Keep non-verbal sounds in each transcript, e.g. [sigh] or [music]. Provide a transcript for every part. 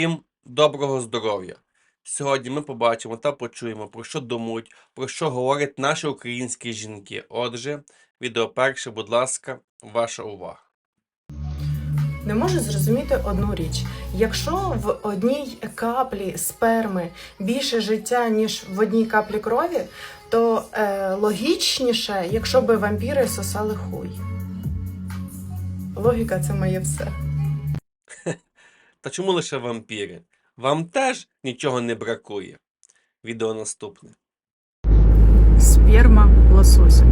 Всім доброго здоров'я! Сьогодні ми побачимо та почуємо, про що думають, про що говорять наші українські жінки. Отже, відео перше, будь ласка, ваша увага. Не можу зрозуміти одну річ: якщо в одній каплі сперми більше життя, ніж в одній каплі крові, то е, логічніше, якщо би вампіри сосали хуй. Логіка це моє все. Та чому лише вампіри? Вам теж нічого не бракує. Відео наступне. Сперма лосося.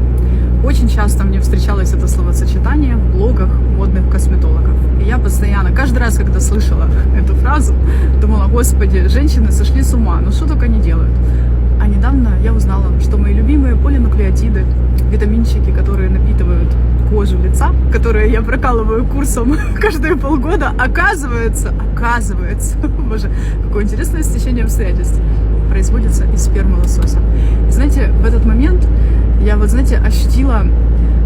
Очень часто мне встречалось это словосочетание в блогах модных косметологов. И я постоянно, каждый раз, когда слышала [laughs] эту фразу, думала, господи, женщины сошли с ума, ну что только они делают. А недавно я узнала, что мои любимые полинуклеотиды, витаминчики, которые напитывают лица, которые я прокалываю курсом [laughs] каждые полгода, оказывается, оказывается, [laughs] боже, какое интересное стечение обстоятельств, производится из спермы лосося. И знаете, в этот момент я вот, знаете, ощутила,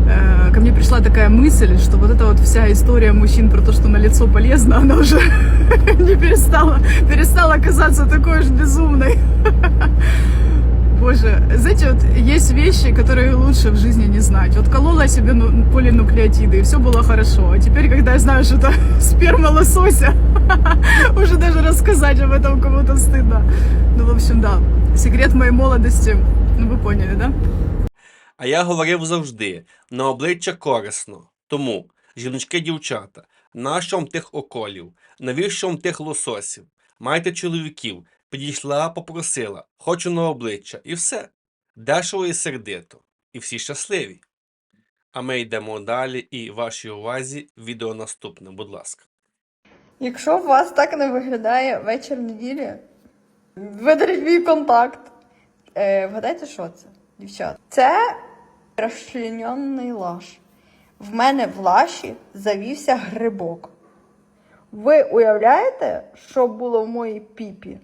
э, ко мне пришла такая мысль, что вот эта вот вся история мужчин про то, что на лицо полезно, [laughs] она уже не перестала, перестала казаться такой уж безумной. Боже, знаете, вот есть вещи, которые лучше в жизни не знать. Вот колола себе ну, полинуклеотиды, и все было хорошо. А теперь, когда я знаю, что это [laughs] сперма лосося, [laughs] уже даже рассказать об этом кому-то стыдно. Ну, в общем, да, секрет моей молодости, ну, вы поняли, да? А я говорив завжди: на обличчя корисно. Тому, жіночки-дівчата, нащо вам тих околів? Навіщо вам тих лососів? Майте чоловіків, підійшла, попросила, хочу на обличчя, і все. Дешево і сердито. І всі щасливі. А ми йдемо далі, і вашій увазі відео наступне, будь ласка. Якщо у вас так не виглядає вечір неділі, видаліть мій контакт. Е, вгадайте, що це, дівчат? Це розчленений лаш. В мене в лаші завівся грибок. Ви уявляєте, що було в моїй піпі?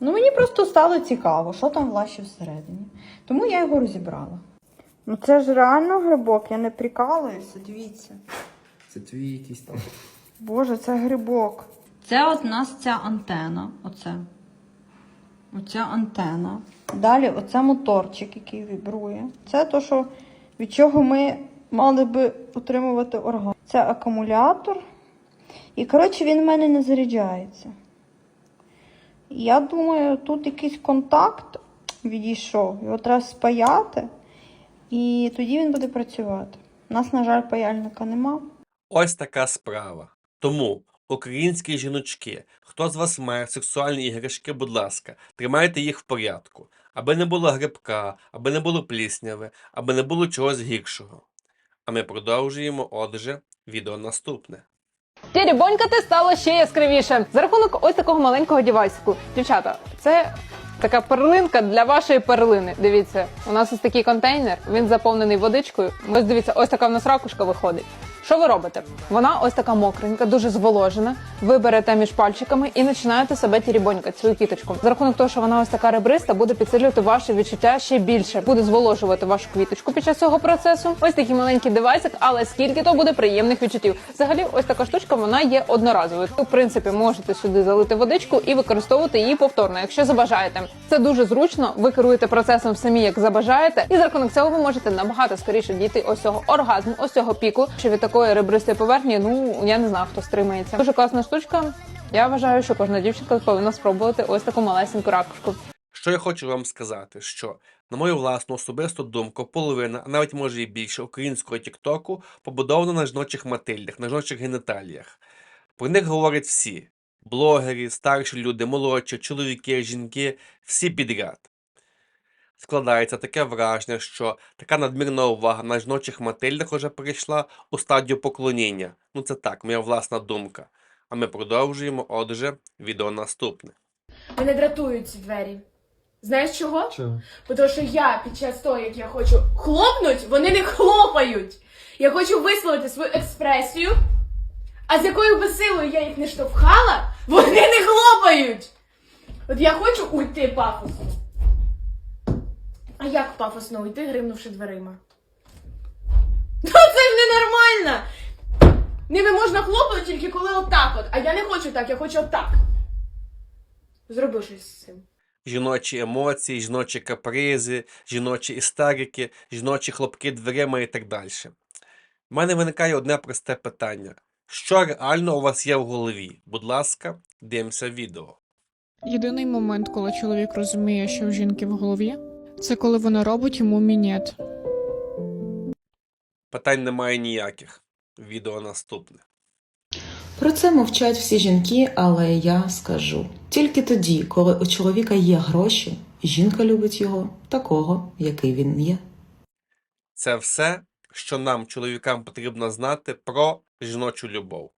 Ну, мені просто стало цікаво, що там в всередині. Тому я його розібрала. Ну це ж реально грибок, я не прикалуюся, дивіться. Це твій якийсь там. Боже, це грибок. Це от у нас ця антена. Оце. Оця антена. Далі оце моторчик, який вібрує. Це то, що, від чого ми мали би отримувати оргазм. Це акумулятор. І, коротше, він в мене не заряджається. Я думаю, тут якийсь контакт відійшов. Його треба спаяти, і тоді він буде працювати. У нас, на жаль, паяльника нема. Ось така справа. Тому, українські жіночки, хто з вас має сексуальні іграшки, будь ласка, тримайте їх в порядку, аби не було грибка, аби не було плісняви, аби не було чогось гіршого. А ми продовжуємо, отже, відео наступне. Тірібонькати стало ще яскравіше за рахунок ось такого маленького дівайсику. Дівчата, це така перлинка для вашої перлини. Дивіться, у нас ось такий контейнер, він заповнений водичкою. Ось дивіться, ось така в нас ракушка виходить. Що ви робите? Вона ось така мокренька, дуже зволожена. Ви берете між пальчиками і починаєте себе тірібонькати свою квіточку. За рахунок того, що вона ось така ребриста, буде підсилювати ваше відчуття ще більше. Буде зволожувати вашу квіточку під час цього процесу. Ось такий маленький девайсик, але скільки то буде приємних відчуттів. Взагалі, ось така штучка, вона є одноразовою. В принципі, можете сюди залити водичку і використовувати її повторно, якщо забажаєте. Це дуже зручно. Ви керуєте процесом самі, як забажаєте, і за рахунок цього ви можете набагато скоріше дійти ось цього оргазму, ось цього піку. Що від такої ребристої поверхні, ну я не знаю, хто стримається. Дуже класна штучка. Я вважаю, що кожна дівчинка повинна спробувати ось таку малесеньку ракушку. Що я хочу вам сказати, що, на мою власну особисту думку, половина, а навіть може і більше українського тіктоку побудована на жіночих матильдах, на жіночих геніталіях. Про них говорять всі: блогери, старші люди, молодші, чоловіки, жінки, всі підряд. Складається таке враження, що така надмірна увага на жіночих матильдах вже перейшла у стадію поклоніння. Ну це так, моя власна думка. А ми продовжуємо, отже, відео наступне. Мене дратують ці двері. Знаєш чого? Чого? Бо Тому що я під час того, як я хочу хлопнуть, вони не хлопають. Я хочу висловити свою експресію, а з якою би силою я їх не штовхала, вони не хлопають. От я хочу уйти пафосно. А як пафосно уйти, гримнувши дверима? Ну це ж ненормально! Ними можна хлопати тільки коли отак от. А я не хочу так, я хочу отак. Зроби щось з цим. Жіночі емоції, жіночі капризи, жіночі істерики, жіночі хлопки дверима і так далі. У мене виникає одне просте питання: що реально у вас є в голові? Будь ласка, дивимося відео. Єдиний момент, коли чоловік розуміє, що в жінки в голові, це коли вона робить йому мінет. Питань немає ніяких. Відео наступне. Про це мовчать всі жінки, але я скажу. Тільки тоді, коли у чоловіка є гроші, жінка любить його такого, який він є. Це все, що нам, чоловікам, потрібно знати про жіночу любов.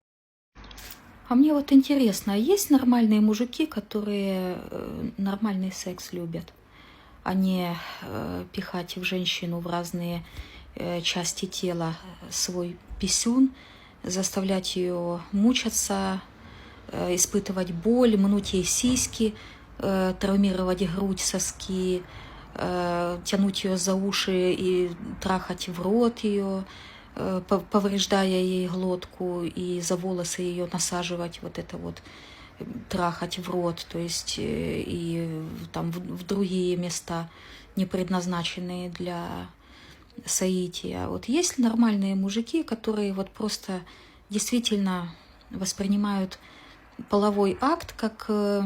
А мне вот интересно, а есть нормальные мужики, которые э, нормальный секс любят, а не э, пихать в женщину в разные э, части тела свой писюн, заставлять ее мучаться, э, испытывать боль, мнуть ей сиськи, э, травмировать грудь, соски, э, тянуть ее за уши и трахать в рот ее, э, пов- повреждая ей глотку и за волосы ее насаживать, вот это вот э, трахать в рот, то есть э, и там в, другие места, не предназначенные для соития. Вот есть нормальные мужики, которые вот просто действительно воспринимают половой акт как э,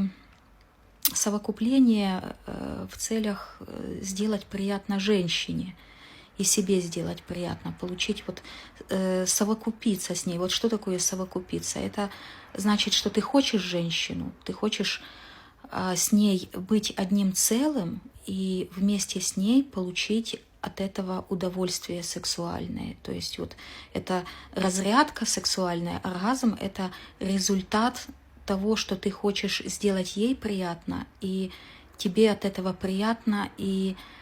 совокупление э, в целях сделать приятно женщине и себе сделать приятно, получить вот э, совокупиться с ней. Вот что такое совокупиться? Это значит, что ты хочешь женщину, ты хочешь а, с ней быть одним целым и вместе с ней получить от этого удовольствие сексуальное. То есть вот это разрядка сексуальная, оргазм — это результат того, что ты хочешь сделать ей приятно, и тебе от этого приятно, и э,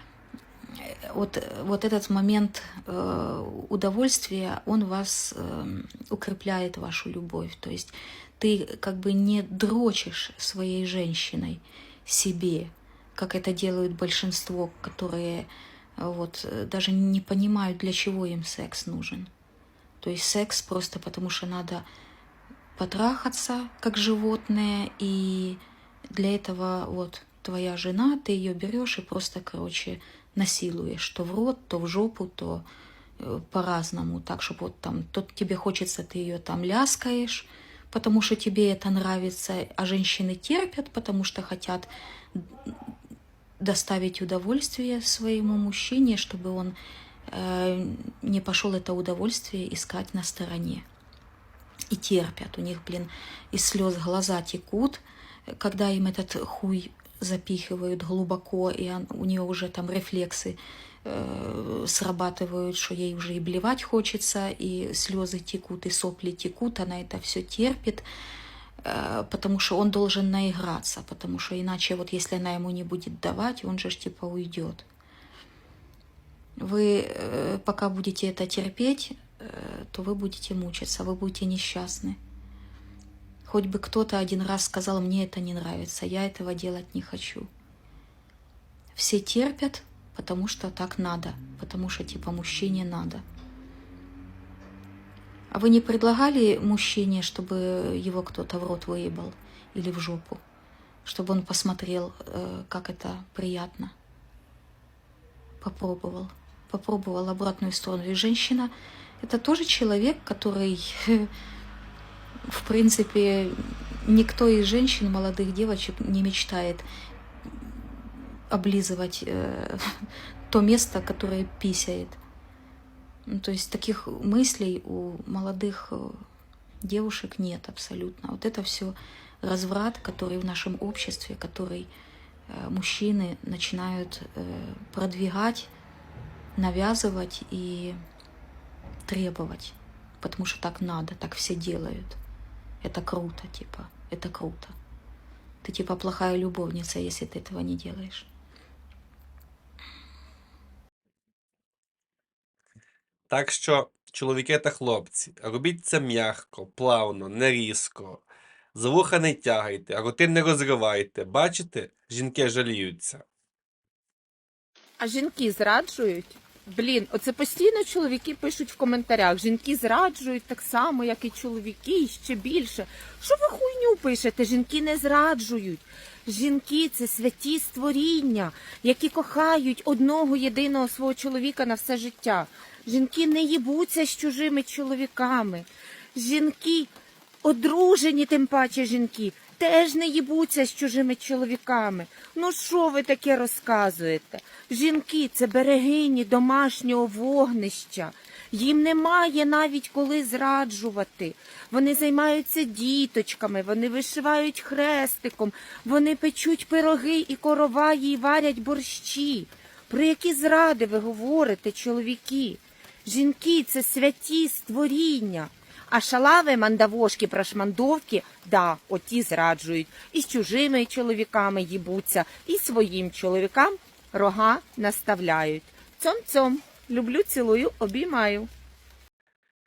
вот, вот этот момент э, удовольствия, он вас э, укрепляет вашу любовь. То есть ты как бы не дрочишь своей женщиной себе, как это делают большинство, которые э, вот даже не понимают, для чего им секс нужен. То есть секс просто потому, что надо потрахаться, как животное, и для этого вот твоя жена, ты ее берешь и просто, короче, насилуешь то в рот, то в жопу, то э, по-разному, так, чтобы вот там, то тебе хочется, ты ее там ляскаешь, потому что тебе это нравится, а женщины терпят, потому что хотят доставить удовольствие своему мужчине, чтобы он э, не пошел это удовольствие искать на стороне. И терпят. У них, блин, из слез глаза текут, когда им этот хуй запихивают глубоко, и он- у нее уже там рефлексы э, срабатывают, что ей уже и блевать хочется, и слезы текут, и сопли текут, она это все терпит, э, потому что он должен наиграться, потому что иначе вот если она ему не будет давать, он же ж типа уйдет. Вы э, пока будете это терпеть, э, то вы будете мучиться, вы будете несчастны. Хоть бы кто-то один раз сказал, мне это не нравится, я этого делать не хочу. Все терпят, потому что так надо, потому что типа мужчине надо. А вы не предлагали мужчине, чтобы его кто-то в рот выебал или в жопу, чтобы он посмотрел, э, как это приятно? Попробовал, попробовал обратную сторону. И женщина это тоже человек, который, [laughs] в принципе, никто из женщин, молодых девочек не мечтает облизывать э, [laughs] то место, которое писает. Ну, то есть таких мыслей у молодых э, девушек нет абсолютно. Вот это все разврат, который в нашем обществе, который э, мужчины начинают э, продвигать, навязывать и требовать. Потому что так надо, так все делают. Это круто, типа, это круто. Ты типа плохая любовница, если ты этого не делаешь. Так що, чоловіки та хлопці, робіть це м'яко, плавно, не різко. За вуха не тягайте, а роти не розривайте. Бачите, жінки жаліються. А жінки зраджують? Блін, оце постійно чоловіки пишуть в коментарях. Жінки зраджують так само, як і чоловіки, і ще більше. Що ви хуйню пишете? Жінки не зраджують. Жінки це святі створіння, які кохають одного єдиного свого чоловіка на все життя. Жінки не їбуться з чужими чоловіками. Жінки одружені, тим паче жінки, теж не їбуться з чужими чоловіками. Ну що ви таке розказуєте? Жінки це берегині домашнього вогнища. Їм немає навіть коли зраджувати. Вони займаються діточками, вони вишивають хрестиком, вони печуть пироги і короваї і варять борщі. Про які зради ви говорите, чоловіки? Жінки це святі створіння. А шалави, мандавошки, прошмандовки, да, оті зраджують. І з чужими чоловіками їбуться, і своїм чоловікам рога наставляють. Цьом-цьом. Люблю, цілую, обіймаю.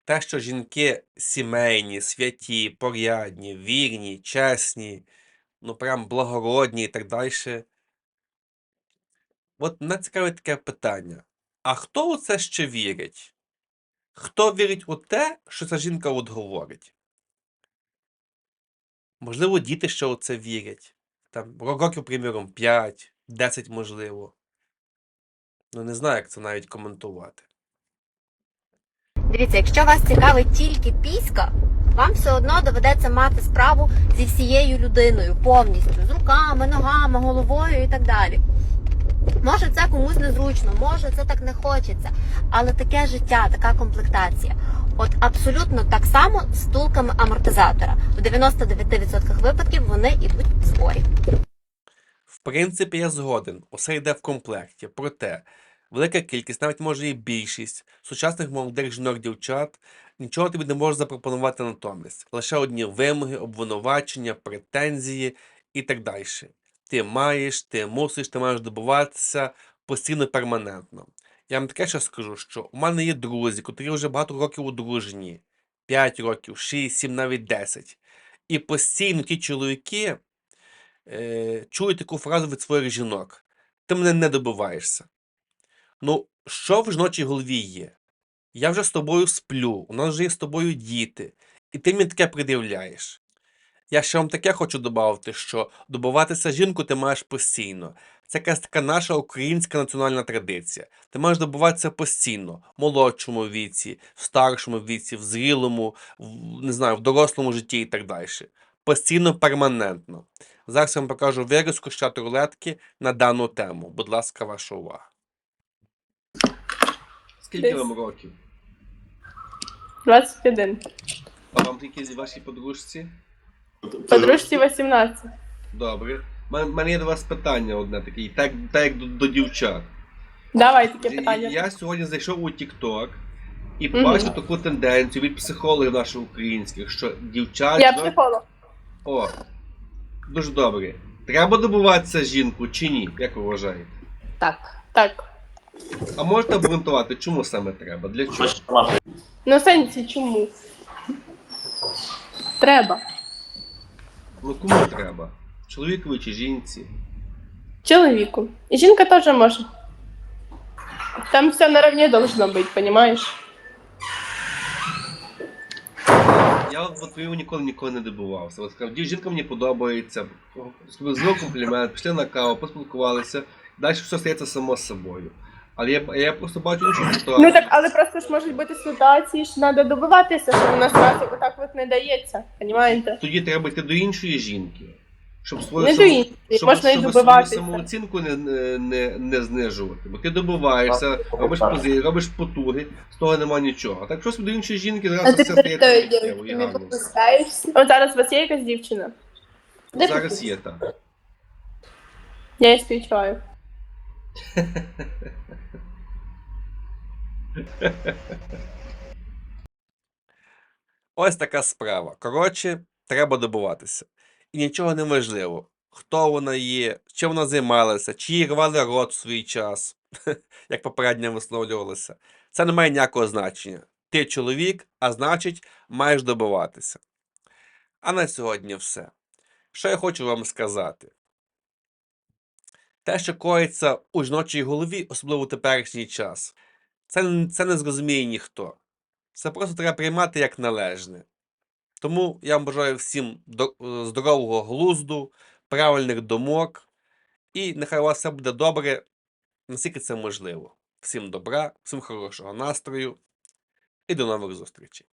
Те, що жінки сімейні, святі, порядні, вірні, чесні, ну прям благородні і так далі. От мене цікавить таке питання. А хто у це ще вірить? Хто вірить у те, що ця жінка от говорить? Можливо, діти ще у це вірять. Там, років, приміром, 5, 10, можливо. Ну, не знаю, як це навіть коментувати. Дивіться, якщо вас цікавить тільки піська, вам все одно доведеться мати справу зі всією людиною повністю, з руками, ногами, головою і так далі. Може, це комусь незручно, може, це так не хочеться, але таке життя, така комплектація. От абсолютно так само з втулками амортизатора. В 99% випадків вони йдуть в зборі. В принципі, я згоден, усе йде в комплекті. Проте, велика кількість, навіть може і більшість сучасних молодих жінок-дівчат нічого тобі не може запропонувати натомість. Лише одні вимоги, обвинувачення, претензії і так далі. Ти маєш, ти мусиш, ти маєш добуватися постійно перманентно. Я вам таке ще скажу, що у мене є друзі, котрі вже багато років одружені, 5 років, 6, 7, навіть 10. І постійно ті чоловіки е, чую таку фразу від своїх жінок: ти мене не добиваєшся. Ну, що в жіночій голові є? Я вже з тобою сплю, у нас вже є з тобою діти, і ти мені таке пред'являєш. Я ще вам таке хочу додати, що добиватися жінку ти маєш постійно. Це якась така наша українська національна традиція. Ти маєш добиватися постійно, в молодшому віці, в старшому віці, в зрілому, в, не знаю, в дорослому житті і так далі. Постійно, перманентно. Зараз я вам покажу вирізку з чату рулетки на дану тему. Будь ласка, ваша увага. Скільки Десь. вам років? 21. А вам тільки з вашій подружці? Подружці 18. Добре. У мене є до вас питання одне таке, так, так як до, до дівчат. Давай таке Я- питання. Я сьогодні зайшов у TikTok і бачу таку тенденцію від психологів наших українських, що дівчат. Я психолог. О, дуже добре. Треба добуватися жінку чи ні? Як ви вважаєте? Так. Так. А можете обґрунтувати, чому саме треба? Для чого? Ну, сенсі, чому? Треба. Ну кому треба? Чоловікові чи жінці? Чоловіку. І жінка теж може. Там все наравне должно быть, понимаешь? Я от по твоєму ніколи ніколи не добувався. От сказав, жінка мені подобається, зробив комплімент, пішли на каву, поспілкувалися, далі все стається само собою. Але я, я просто бачу іншу ситуацію. Ну так, але просто ж можуть бути ситуації, що треба добиватися, що вона зразу отак от не дається. Понимаєте? Тоді треба йти до іншої жінки. Щоб свою, Не до саму- іншої, щоб, можна і щоб свою самооцінку не, не, не, не знижувати. Бо ти добиваєшся, робиш пози, робиш потуги, з того нема нічого. А так що до іншої жінки зразу все життєво. От зараз у вас є якась дівчина? Зараз є так. Я її співчуваю. [laughs] [laughs] Ось така справа. Коротше, треба добуватися. І нічого не важливо, хто вона є, чим вона займалася, чи їй рвали рот в свій час, [laughs] як попередньо висловлювалося. Це не має ніякого значення. Ти чоловік, а значить, маєш добиватися. А на сьогодні все. Що я хочу вам сказати? Те, що коїться у жіночій голові, особливо в теперішній час, Це, це не зрозуміє ніхто. Це просто треба приймати як належне. Тому я вам бажаю всім е, здорового глузду, правильних думок, і нехай у вас все буде добре, наскільки це можливо. Всім добра, всім хорошого настрою і до нових зустрічей.